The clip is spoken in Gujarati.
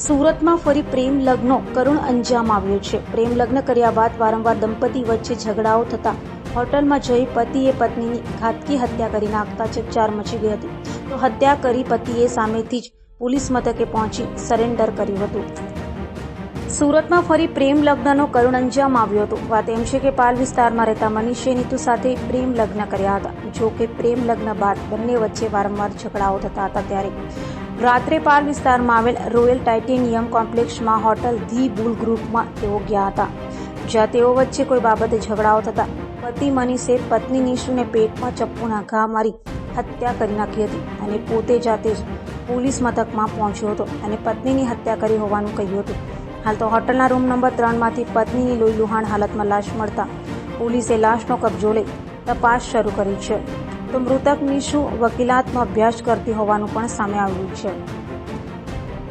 સુરતમાં ફરી પ્રેમ લગ્નો કરુણ અંજામ આવ્યો છે. પ્રેમ લગ્ન કર્યા બાદ વારંવાર દંપતી વચ્ચે ઝઘડાઓ થતા હોટલમાં જઈ પતિએ પત્નીની ઘાતકી હત્યા કરી નાખતા ચકચાર મચી ગઈ હતી. તો હત્યા કરી પતિએ સામેથી જ પોલીસ મથકે પહોંચી સરેન્ડર કર્યું હતું. સુરતમાં ફરી પ્રેમ લગ્નનો કરુણ અંજામ આવ્યો હતો. વાત એમ છે કે પાલ વિસ્તારમાં રહેતા મનીષે નીતુ સાથે પ્રેમ લગ્ન કર્યા હતા. જો કે પ્રેમ લગ્ન બાદ બંને વચ્ચે વારંવાર ઝઘડાઓ થતા હતા ત્યારે રાત્રે પાલ વિસ્તારમાં આવેલ રોયલ ટાઇટેનિયમ કોમ્પ્લેક્સમાં હોટલ ધી બુલ ગ્રુપમાં તેઓ ગયા હતા. જ્યાં તેઓ વચ્ચે કોઈ બાબતે ઝઘડાઓ થતા, પતિ મનીષે પત્ની નિશુને પેટમાં ચપ્પુના ઘા મારી હત્યા કરી નાખી હતી અને પોતે જાતે જ પોલીસ મથકમાં પહોંચ્યો હતો અને પત્નીની હત્યા કરી હોવાનું કહ્યું હતું. હાલ તો હોટલના રૂમ નંબર ત્રણમાંથી પત્નીની લોહી લુહાણ હાલતમાં લાશ મળતા પોલીસે લાશનો કબજો લઈ તપાસ શરૂ કરી છે. તો મૃતક નિશુ વકીલાતનો અભ્યાસ કરતી હોવાનું પણ સામે આવ્યું છે.